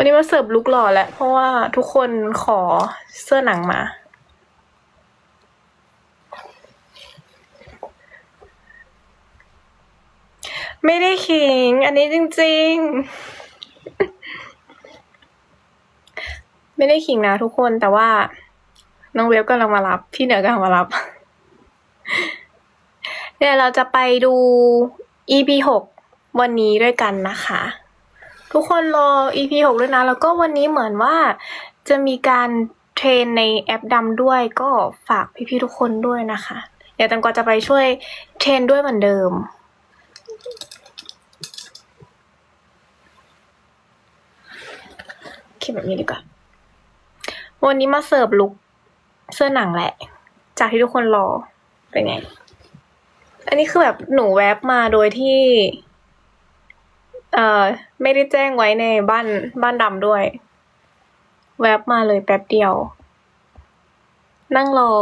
วันนี้มาเสิร์ฟลุกหล่อแล้วเพราะว่าทุกคนขอเสื้อหนังมา ไม่ได้ขิง อันนี้จริง ๆ ไม่ได้ขิงนะทุกคนแต่ว่า น้องเวฟกำลังมารับ พี่เหนือกำลังมารับเดี๋ยวเราจะไปดู EP หกวันนี้ด้วยกันนะคะ ทุกคนรอ EP หกด้วยนะ แล้วก็วันนี้เหมือนว่าจะมีการเทรนในแอปดำด้วยก็ฝากพี่ๆทุกคนด้วยนะคะ เดี๋ยวแตังกวาจะไปช่วยเทรนด้วยเหมือนเดิมคิดแบบนี้ดีกว่า วันนี้มาเสิร์ฟลุกเสื้อหนังแหละ จากที่ทุกคนรอ เป็นไง อันนี้คือแบบหนูแวบมาโดยที่ เอ่อ ไม่ได้แจ้งไว้ในบ้านบ้านดำด้วย แวบมาเลยแป๊บเดียว นั่งรอ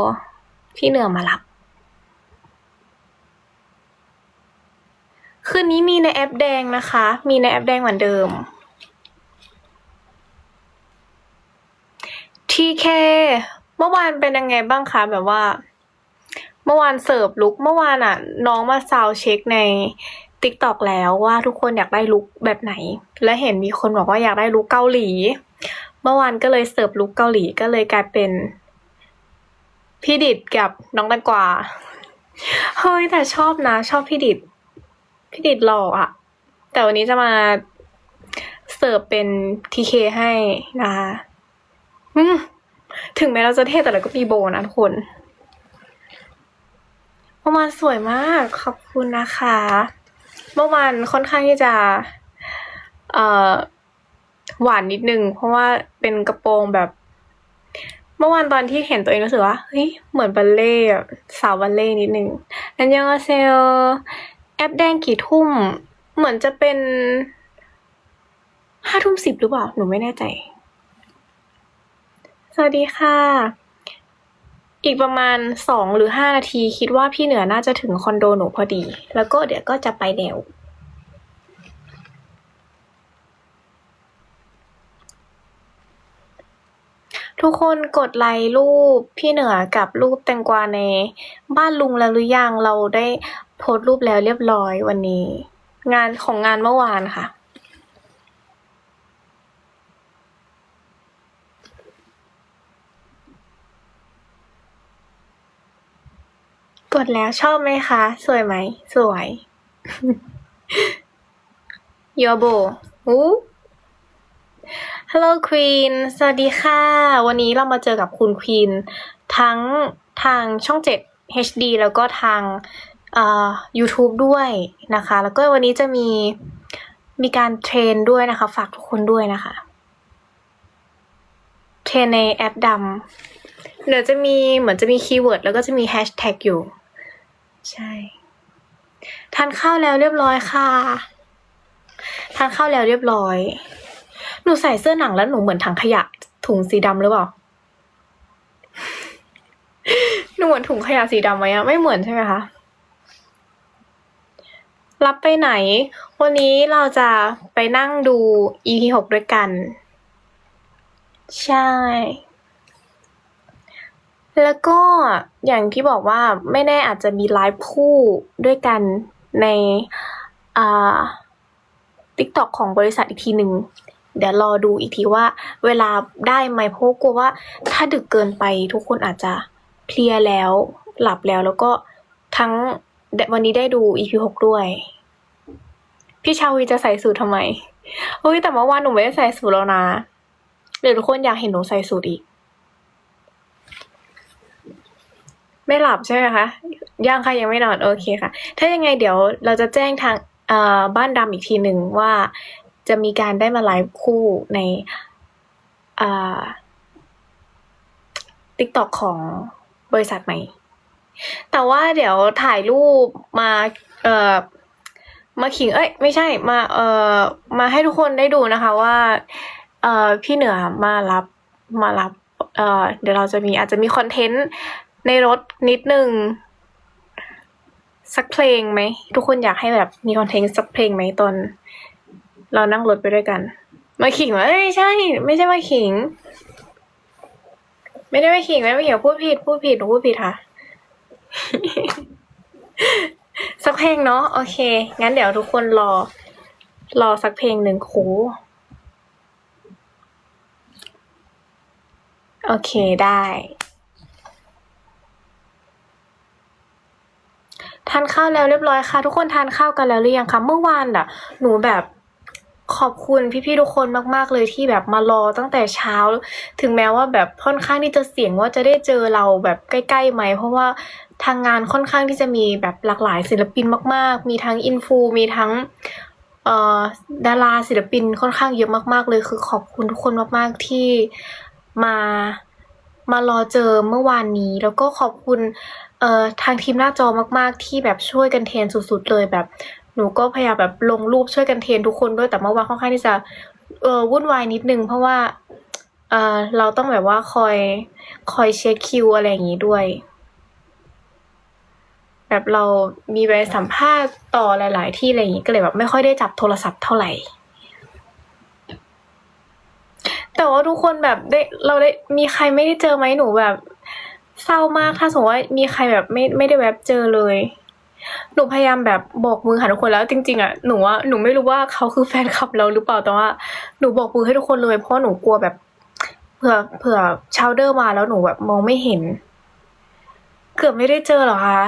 พี่เหนือมารับ คืนนี้มีในแอปแดงนะคะ มีในแอปแดงเหมือนเดิม ทีเคเมื่อวานเป็นยังไงบ้างคะแบบว่า เมื่อวานเสิร์ฟลุกเมื่อวานอะ น้องมาซาวเช็คใน t ิ k t o k แล้วว่าทุกคนอยากได้ลุกแบบไหน และเห็นมีคนบอกว่าอยากได้ลุกเกาหลี เมื่อวานก็เลยเสิร์ฟลุกเกาหลีก็เลยกลายเป็นพี่ดิดกับน้องแตงกวาเฮ้ยแต่ชอบนะ ชอบพี่ดิดพี่ดิดหล่ออะแต่วันนี้จะมาเสิร์ฟเป็นทีเคให้นะคะถึงแม้เราจะเท่แต่เราก็มีโบนะทุกคนเมื่อวานสวยมาก ขอบคุณนะคะ เมื่อวานค่อนข้างที่จะเอ่อหวานนิดนึง เพราะว่าเป็นกระโปรงแบบ เมื่อวานตอนที่เห็นตัวเองรู้สึกว่าเฮ้ยเหมือนบัลเล่สาวบัลเล่นิดนึงอันยังเซลแอปแดงกี่ทุ่ม เหมือนจะเป็นห้าทุ่มสิบหรือเปล่า หนูไม่แน่ใจ สวัสดีค่ะ อีกประมาณสองหรือห้านาที คิดว่าพี่เหนือน่าจะถึงคอนโดหนูพอดี แล้วก็เดี๋ยวก็จะไปแนวทุกคนกดไลค์รูปพี่เหนือกับรูปแตงกวาในบ้านลุงแล้วหรือยังเราได้โพสต์รูปแล้วเรียบร้อยวันนี้ งานของงานเมื่อวานค่ะ กดแล้วชอบไหมคะ สวยไหม สวยโยโบอู้ Hello Queen สวัสดีค่ะ วันนี้เรามาเจอกับคุณ Queen ทั้งทางช่อง 7 HD แล้วก็ทางเอ่อ YouTube ด้วยนะคะ แล้วก็วันนี้จะมีมีการเทรนด้วยนะคะ ฝากทุกคนด้วยนะคะ เทรนในแอปดำ เดี๋ยวจะมีเหมือนจะมีคีย์เวิร์ดแล้วก็จะมีแฮชแท็กอยู่ ใช่ ทานข้าวแล้วเรียบร้อยค่ะ ทานข้าวแล้วเรียบร้อย หนูใส่เสื้อหนังแล้วหนูเหมือนถังขยะถุงสีดำหรือเปล่า หนูเหมือนถุงขยะสีดำไหมอะไม่เหมือนใช่ไหมคะ รับไปไหน วันนี้เราจะไปนั่งดู EP หกด้วยกัน ใช่ แล้วก็อย่างที่บอกว่าไม่แน่อาจจะมีไลฟ์คู่ด้วยกันในอ่า TikTok ของบริษัทอีกทีหนึ่งเดี๋ยวรอดูอีกทีว่าเวลาได้ไหมเพราะกลัวว่า ถ้าดึกเกินไปทุกคนอาจจะเพลียแล้วหลับแล้วแล้วก็ทั้งวันนี้ได้ดู EP หกด้วย พี่ชาวีจะใส่สูททำไมเฮ้ยแต่เมื่อวานหนูไม่ได้ใส่สูทแล้วนะเดี๋ยวทุกคนอยากเห็นหนูใส่สูทอีก ไม่หลับใช่ไหมคะยังค่ะยังไม่นอนโอเคค่ะ ถ้ายังไงเดี๋ยวเราจะแจ้งทางบ้านดำอีกทีหนึ่งว่าจะมีการได้มาไลฟ์คู่ในอ่า TikTok ของบริษัทไหม่ แต่ว่าเดี๋ยวถ่ายรูปมาเอ่อมาขิงเอ้ยไม่ใช่มาเอ่อมาให้ทุกคนได้ดูนะคะว่าเอ่อพี่เหนือมารับมารับเอ่อเดี๋ยวเราจะมีอาจจะมีคอนเทนต์ ในรถนิดนึง สักเพลงไหม ทุกคนอยากให้แบบมีคอนเทนต์สักเพลงไหมตอน เรานั่งรถไปด้วยกัน มาขิงวะเอ้ยใช่ ไม่ใช่มาขิง ไม่ได้มาขิงไม่ได้มาขิงพูดผิดพูดผิดหนูพูดผิดค่ะสักเพลงเนาะโอเค งั้นเดี๋ยวทุกคนรอ รอสักเพลงหนึ่งโหโอเคได้านข้าวแล้วเรียบร้อยค่ะ ทุกคนทานข้าวกันแล้วหรือยังคะเมื่อวานอะหนูแบบขอบคุณพี่ๆทุกคนมากๆเลยที่แบบมารอตั้งแต่เช้า ถึงแม้ว่าแบบค่อนข้างที่จะเสี่ยงว่าจะได้เจอเราแบบใกล้ๆไหมเพราะว่าทางงานค่อนข้างที่จะมีแบบหลากหลายศิลปินมาก ๆ มีทั้งอินฟูมีทั้งเอ่อดาราศิลปินค่อนข้างเยอะมากๆเลยคือขอบคุณทุกคนมากๆที่มา มารอเจอเมื่อวานนี้ แล้วก็ขอบคุณเอ่อทางทีมหน้าจอมาก ๆ ที่แบบช่วยกันเทรนสุด ๆ เลยแบบหนูก็พยายามแบบลงรูปช่วยกันเทรนทุกคนด้วยแต่เมื่อวานค่อนข้างที่จะเออวุ่นวายนิดนึง เพราะว่าเออเราต้องแบบว่าคอยคอยเช็คคิวอะไรอย่างนี้ด้วย แบบเรามีไปสัมภาษณ์ต่อหลาย ๆ ที่อะไรอย่างนี้ก็เลยแบบไม่ค่อยได้จับโทรศัพท์เท่าไหร่ แต่ว่าทุกคนแบบได้เราได้มีใครไม่ได้เจอไหมหนูแบบ เศร้ามากถ้าสมมติว่ามีใครแบบไม่ไม่ได้แวบเจอเลย หนูพยายามแบบบอกมือหาทุกคนแล้วจริง ๆอะหนูว่าหนูไม่รู้ว่าเขาคือแฟนคลับเราหรือเปล่าแต่ว่าหนูบอกมือให้ทุกคนเลยเพราะหนูกลัวแบบเผื่อเผื่อชาวเดอร์มาแล้วหนูแบบมองไม่เห็น เกือบไม่ได้เจอเหรอคะ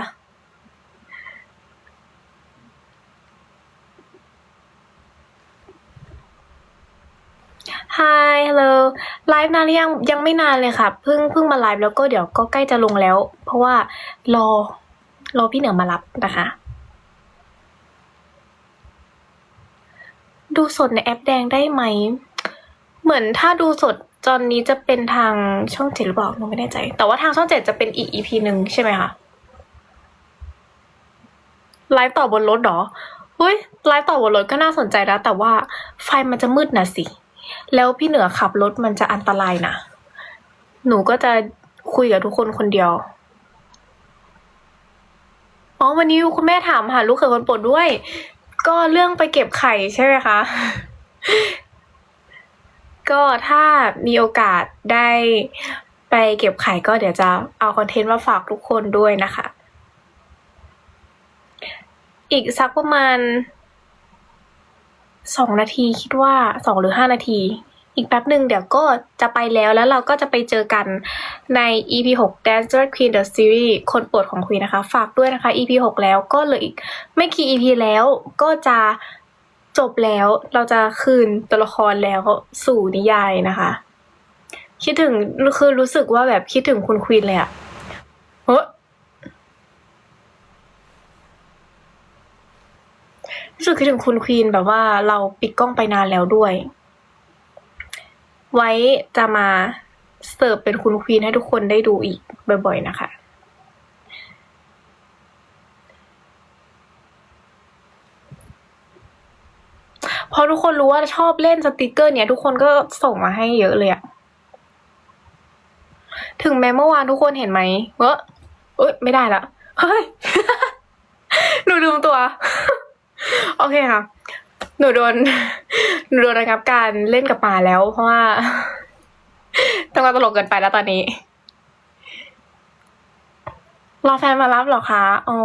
Hi hello ไลฟ์นานหรือยังยังไม่นานเลยค่ะเพิ่งเพิ่งมาไลฟ์แล้วก็เดี๋ยวก็ใกล้จะลงแล้ว เพราะว่ารอรอพี่เหนือมารับนะคะ ดูสดในแอปแดงได้ไหม เหมือนถ้าดูสดตอนนี้จะเป็นทางช่องเจ็ดหรือเปล่าหนูไม่แน่ใจ แต่ว่าทางช่องเจ็ดจะเป็นอีกอีพีหนึ่งใช่ไหมคะไลฟ์ต่อบนรถหรอเฮ้ยไลฟ์ต่อบนรถก็น่าสนใจนะแต่ว่าไฟมันจะมืดนะสิ แล้วพี่เหนือขับรถมันจะอันตรายนะ หนูก็จะคุยกับทุกคนคนเดียว อ๋อวันนี้คุณแม่ถามหาลูกเขยคนโปรดด้วย ก็เรื่องไปเก็บไข่ใช่ไหมคะ ก็ถ้ามีโอกาสได้ไปเก็บไข่ก็เดี๋ยวจะเอาคอนเทนต์มาฝากทุกคนด้วยนะคะ อีกสักประมาณ สองนาทีคิดว่าสองหรือห้านาที อีกแป๊บหนึ่งเดี๋ยวก็จะไปแล้วแล้วเราก็จะไปเจอกันใน EP 6 Dancer Queen the Series คนโปรดของคุยนะคะ ฝากด้วยนะคะ EP 6 แล้วก็เหลืออีกไม่กี่ EP แล้วก็จะจบแล้วเราจะคืนตัวละครแล้วสู่นิยายนะคะ คิดถึงคือรู้สึกว่าแบบคิดถึงคุณควีนเลยอะเฮ้ รู้สึกคิดถึงคุณควีนแบบว่าเราปิดกล้องไปนานแล้วด้วย ไว้จะมาเสิร์ฟเป็นคุณควีนให้ทุกคนได้ดูอีกบ่อย ๆ นะคะ พอทุกคนรู้ว่าชอบเล่นสติกเกอร์เนี่ย ทุกคนก็ส่งมาให้เยอะเลยอะถึงแม้เมื่อวานทุกคนเห็นไหมเออเอ้ย ไม่ได้ละ เฮ้ย หนูลืมตัว โอเคค่ะ หนูโดน หนูโดนระงับการเล่นกับหมาแล้ว เพราะว่าต้องมาตลกเกินไปแล้วตอนนี้ รอแฟนมารับหรอคะอ๋อ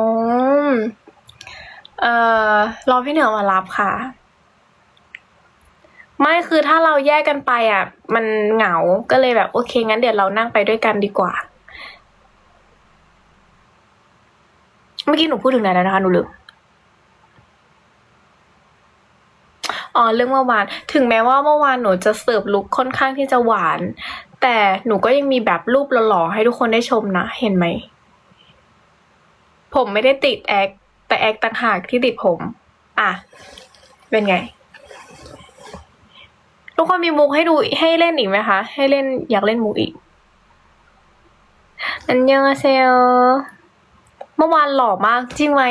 เอ่อ รอพี่เหนือมารับค่ะ ไม่คือถ้าเราแยกกันไปอะ มันเหงา ก็เลยแบบโอเค งั้นเดี๋ยวเรานั่งไปด้วยกันดีกว่า เมื่อกี้หนูพูดถึงไหนแล้วนะคะหนูลืม อ๋อเรื่องเมื่อวาน ถึงแม้ว่าเมื่อวานหนูจะเสิร์ฟลุคค่อนข้างที่จะหวาน แต่หนูก็ยังมีแบบรูปหล่อๆให้ทุกคนได้ชมนะ เห็นไหม ผมไม่ได้ติดแอคแต่แอคต่างหากที่ติดผม อะ เป็นไง ทุกคนมีมุกให้ดูให้เล่นอีกไหมคะ ให้เล่นอยากเล่นมุกอีก อันยองอาเซลเมื่อวานหล่อมากจริงไหม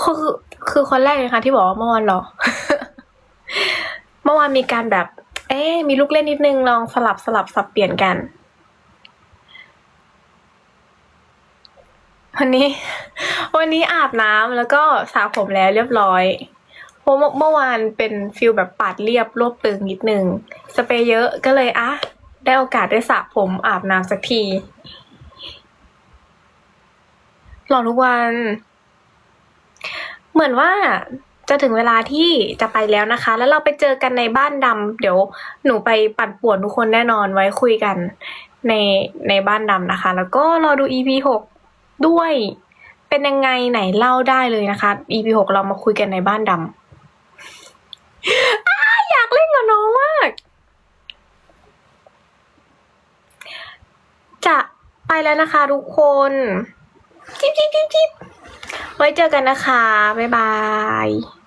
คือคือคนแรกเลยค่ะที่บอกว่าเมื่อวานหล่อ มื่อวานมีการแบบ เอ๊มีลูกเล่นนิดนึงลองสลับสลับสับเปลี่ยนกัน วันนี้ วันนี้อาบน้ำแล้วก็สระผมแล้วเรียบร้อยเพราะเมื่อวานเป็นฟิลแบบปาดเรียบรวบตึงนิดนึง สเปรย์เยอะก็เลยอะได้โอกาสได้สระผมอาบน้ำสักทีหล่อทุกวัน เหมือนว่า จะถึงเวลาที่จะไปแล้วนะคะ แล้วเราไปเจอกันในบ้านดำเดี๋ยวหนูไปปั่นป่วนทุกคนแน่นอนไว้คุยกันในในบ้านดำนะคะ แล้วก็รอดู EP หกด้วย เป็นยังไงไหนเล่าได้เลยนะคะ EP หกเรามาคุยกันในบ้านดำอ้าอยากเล่นกับน้องมาก จะไปแล้วนะคะทุกคนจิ๊บจิ๊บจิ๊บจิ๊บไว้เจอกันนะคะ บ๊ายบาย